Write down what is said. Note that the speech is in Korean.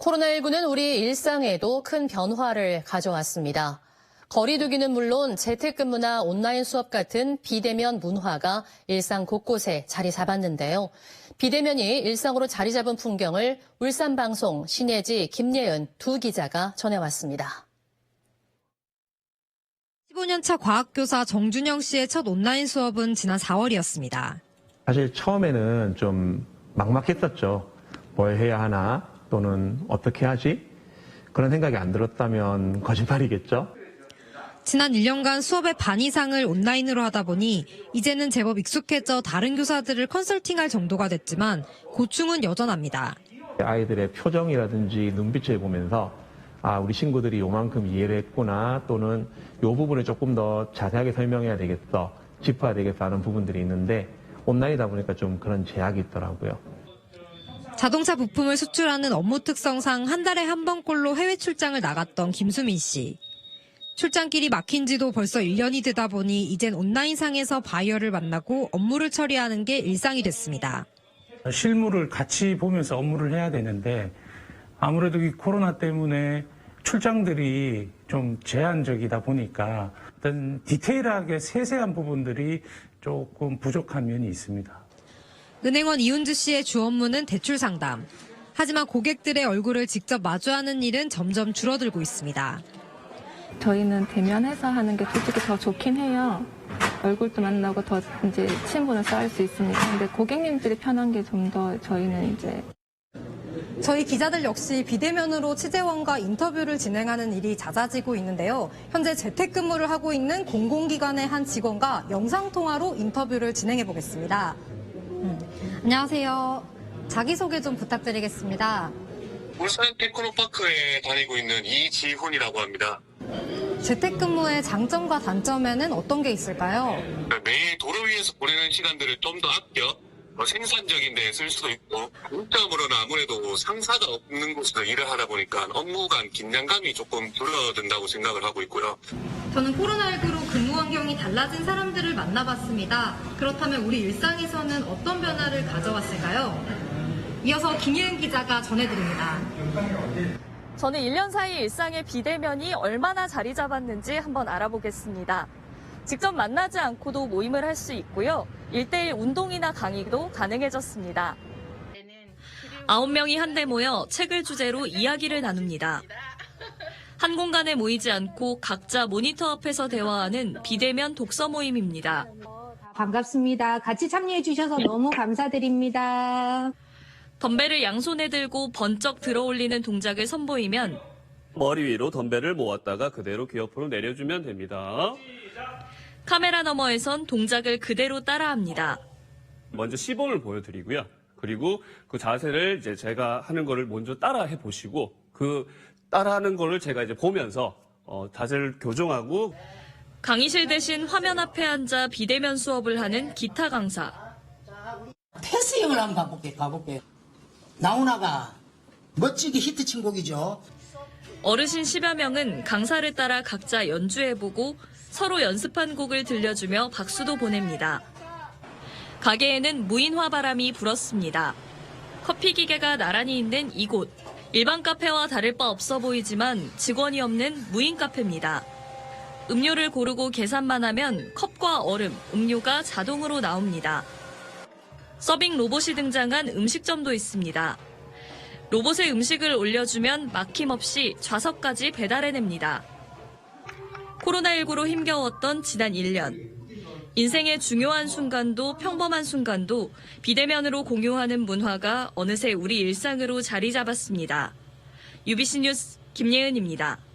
코로나19는 우리 일상에도 큰 변화를 가져왔습니다. 거리두기는 물론 재택근무나 온라인 수업 같은 비대면 문화가 일상 곳곳에 자리 잡았는데요. 비대면이 일상으로 자리 잡은 풍경을 울산방송 신예지 김예은 두 기자가 전해왔습니다. 15년차 과학교사 정준영 씨의 첫 온라인 수업은 지난 4월이었습니다. 사실 처음에는 좀 막막했었죠. 뭘 해야 하나 또는 어떻게 하지? 그런 생각이 안 들었다면 거짓말이겠죠. 지난 1년간 수업의 반 이상을 온라인으로 하다 보니 이제는 제법 익숙해져 다른 교사들을 컨설팅할 정도가 됐지만 고충은 여전합니다. 아이들의 표정이라든지 눈빛을 보면서 아, 우리 친구들이 요만큼 이해를 했구나 또는 요 부분을 조금 더 자세하게 설명해야 되겠어, 짚어야 되겠어 하는 부분들이 있는데 온라인이다 보니까 좀 그런 제약이 있더라고요. 자동차 부품을 수출하는 업무 특성상 한 달에 한 번꼴로 해외 출장을 나갔던 김수민 씨. 출장길이 막힌 지도 벌써 1년이 되다 보니 이젠 온라인상에서 바이어를 만나고 업무를 처리하는 게 일상이 됐습니다. 실무를 같이 보면서 업무를 해야 되는데 아무래도 이 코로나 때문에 출장들이 좀 제한적이다 보니까 어떤 디테일하게 세세한 부분들이 조금 부족한 면이 있습니다. 은행원 이훈주 씨의 주 업무는 대출 상담. 하지만 고객들의 얼굴을 직접 마주하는 일은 점점 줄어들고 있습니다. 저희는 대면해서 하는 게 솔직히 더 좋긴 해요. 얼굴도 만나고 더 이제 친분을 쌓을 수 있으니까. 근데 고객님들이 편한 게 좀 더 저희는 이제 저희 기자들 역시 비대면으로 취재원과 인터뷰를 진행하는 일이 잦아지고 있는데요. 현재 재택근무를 하고 있는 공공기관의 한 직원과 영상통화로 인터뷰를 진행해 보겠습니다. 음, 안녕하세요. 자기소개 좀 부탁드리겠습니다. 울산 테크노파크에 다니고 있는 이지훈이라고 합니다. 재택근무의 장점과 단점에는 어떤 게 있을까요? 매일 도로 위에서 보내는 시간들을 좀 더 아껴 어, 생산적인 데 쓸 수도 있고 장점으로는 아무래도 상사가 없는 곳에서 일을 하다 보니까 업무 간 긴장감이 조금 줄어든다고 생각을 하고 있고요. 저는 코로나19로 근무 환경이 달라진 사람들을 만나봤습니다. 그렇다면 우리 일상에서는 어떤 변화를 가져왔을까요? 이어서 김예은 기자가 전해드립니다. 저는 1년 사이 일상의 비대면이 얼마나 자리 잡았는지 한번 알아보겠습니다. 직접 만나지 않고도 모임을 할 수 있고요. 1대1 운동이나 강의도 가능해졌습니다. 9명이 한데 모여 책을 주제로 이야기를 나눕니다. 한 공간에 모이지 않고 각자 모니터 앞에서 대화하는 비대면 독서 모임입니다. 반갑습니다. 같이 참여해 주셔서 너무 감사드립니다. 덤벨을 양손에 들고 번쩍 들어 올리는 동작을 선보이면 머리 위로 덤벨을 모았다가 그대로 귀 옆으로 내려주면 됩니다. 카메라 너머에선 동작을 그대로 따라합니다. 먼저 시범을 보여드리고요. 그리고 그 자세를 이제 제가 하는 거를 먼저 따라해 보시고 그 따라하는 거를 제가 이제 보면서 어, 자세를 교정하고 강의실 대신 화면 앞에 앉아 비대면 수업을 하는 기타 강사. 패스형을 한번 가볼게요. 가볼게요. 나훈아가 멋지게 히트친 곡이죠. 어르신 10여 명은 강사를 따라 각자 연주해보고 서로 연습한 곡을 들려주며 박수도 보냅니다. 가게에는 무인 화 바람이 불었습니다. 커피 기계가 나란히 있는 이곳. 일반 카페와 다를 바 없어 보이지만 직원이 없는 무인 카페입니다. 음료를 고르고 계산만 하면 컵과 얼음, 음료가 자동으로 나옵니다. 서빙 로봇이 등장한 음식점도 있습니다. 로봇에 음식을 올려주면 막힘없이 좌석까지 배달해냅니다. 코로나19로 힘겨웠던 지난 1년. 인생의 중요한 순간도 평범한 순간도 비대면으로 공유하는 문화가 어느새 우리 일상으로 자리 잡았습니다. UBC 뉴스 김예은입니다.